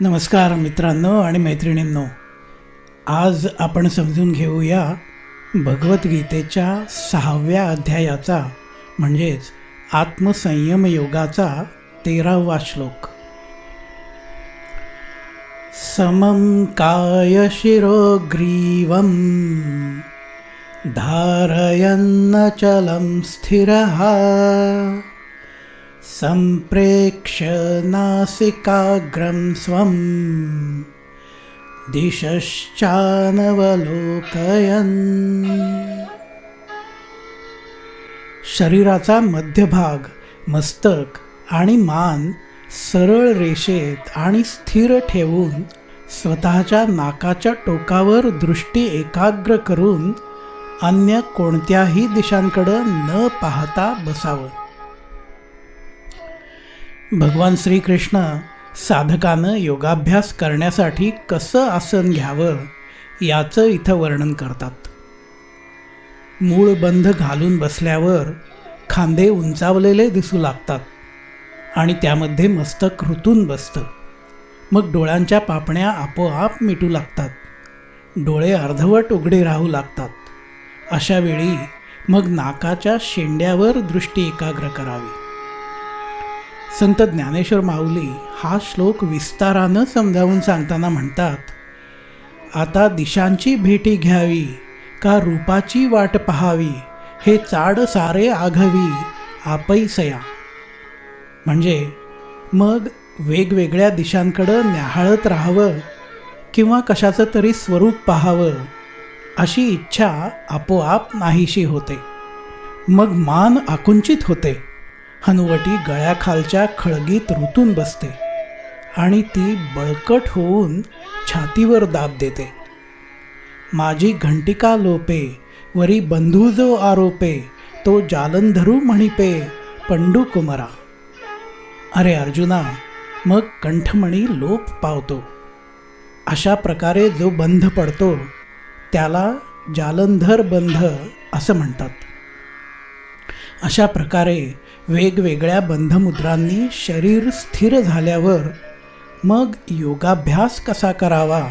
नमस्कार मित्रांनो आणि मैत्रिणींनो. आज आपण समजून घेऊया भगवद्गीतेच्या सहाव्या अध्यायाचा म्हणजेच आत्मसंयम योगाचा तेरावा श्लोक. समं कायशिरो ग्रीवं धारयन्नचलं स्थिरः। सम्प्रेक्ष्य नासिकाग्रं स्वं दिशश्चानवलोकयन्। शरीराचा मध्यभाग मस्तक आणि मान सरळ रेषेत आणि स्थिर ठेवून स्वतःच्या नाकाच्या टोकावर दृष्टी एकाग्र करून अन्य कोणत्याही दिशांकडं न पाहता बसावं. भगवान श्रीकृष्ण साधकानं योगाभ्यास करण्यासाठी कसं आसन घ्यावं याचं इथं वर्णन करतात. मूळ बंध घालून बसल्यावर खांदे उंचावलेले दिसू लागतात आणि त्यामध्ये मस्तक ऋतून बसतं. मग डोळ्यांच्या पापण्या आपोआप मिटू लागतात. डोळे अर्धवट उघडे राहू लागतात. अशावेळी मग नाकाच्या शेंड्यावर दृष्टी एकाग्र करावी. संत ज्ञानेश्वर माऊली हा श्लोक विस्तारानं समजावून सांगताना म्हणतात आता दिशांची भेटी घ्यावी का रूपाची वाट पहावी हे चाड सारे आघवी आपैसया म्हणजे मग वेगवेगळ्या दिशांकडं न्याहाळत राहावं किंवा कशाचं तरी स्वरूप पाहावं अशी इच्छा आपोआप नाहीशी होते. मग मान आकुंचित होते. हनुवटी गळ्याखालच्या खळगीत ऋतून बसते आणि ती बळकट होऊन छातीवर दाब देते. माझी घंटिका लोपे वरी बंधू जो आरोपे तो जालंधरू म्हणिपे पंडू कुमरा. अरे अर्जुना मग कंठमणी लोप पावतो. अशा प्रकारे जो बंध पडतो त्याला जालंधर बंध असं म्हणतात. अशा प्रकारे वेगवेगळ्या बंधमुद्रांनी शरीर स्थिर झाल्यावर मग योगाभ्यास कसा करावा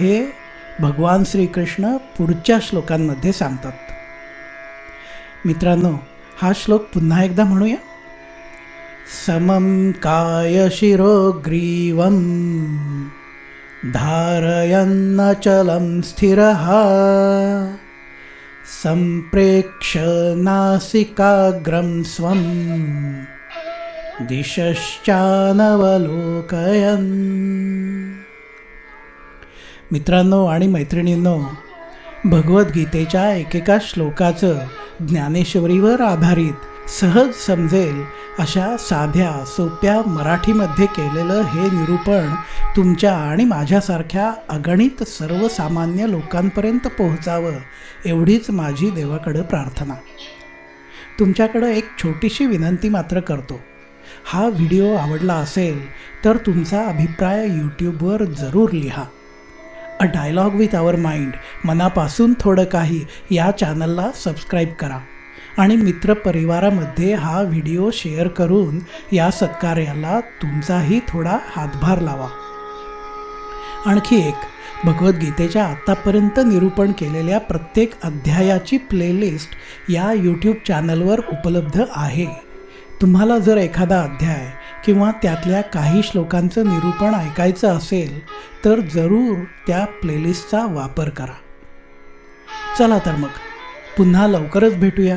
हे भगवान श्रीकृष्ण पुढच्या श्लोकांमध्ये सांगतात. मित्रांनो हा श्लोक पुन्हा एकदा म्हणूया. समं कायशिरो ग्रीवं धारयन्नचलं स्थिरः सम्प्रेक्ष नासिकाग्रं स्वं दिशश्चानवलोकयन्। मित्रांनो आणि मैत्रिणींनो भगवद्गीतेच्या एकेका श्लोकाचं ज्ञानेश्वरीवर आधारित सहज समजेल अशा साध्या सोप्या मराठीमध्ये केलेलं हे निरूपण तुमच्या आणि माझ्यासारख्या अगणित सर्वसामान्य लोकांपर्यंत पोहोचावं एवढीच माझी देवाकडं प्रार्थना. तुमच्याकडं एक छोटीशी विनंती मात्र करतो. हा व्हिडिओ आवडला असेल तर तुमचा अभिप्राय यूट्यूबवर जरूर लिहा. A dialogue with our mind मनापासून थोडं काही या चॅनलला सबस्क्राईब करा. आणि मित्रपरिवारामध्ये हा व्हिडिओ शेअर करून या सत्कार्याला तुमचाही थोडा हातभार लावा. आणखी एक भगवद्गीतेच्या आत्तापर्यंत निरूपण केलेल्या प्रत्येक अध्यायाची प्लेलिस्ट या यूट्यूब चॅनलवर उपलब्ध आहे. तुम्हाला जर एखादा अध्याय किंवा त्यातल्या काही श्लोकांचं निरूपण ऐकायचं असेल तर जरूर त्या प्लेलिस्टचा वापर करा. चला तर मग पुन्हा लवकरच भेटूया.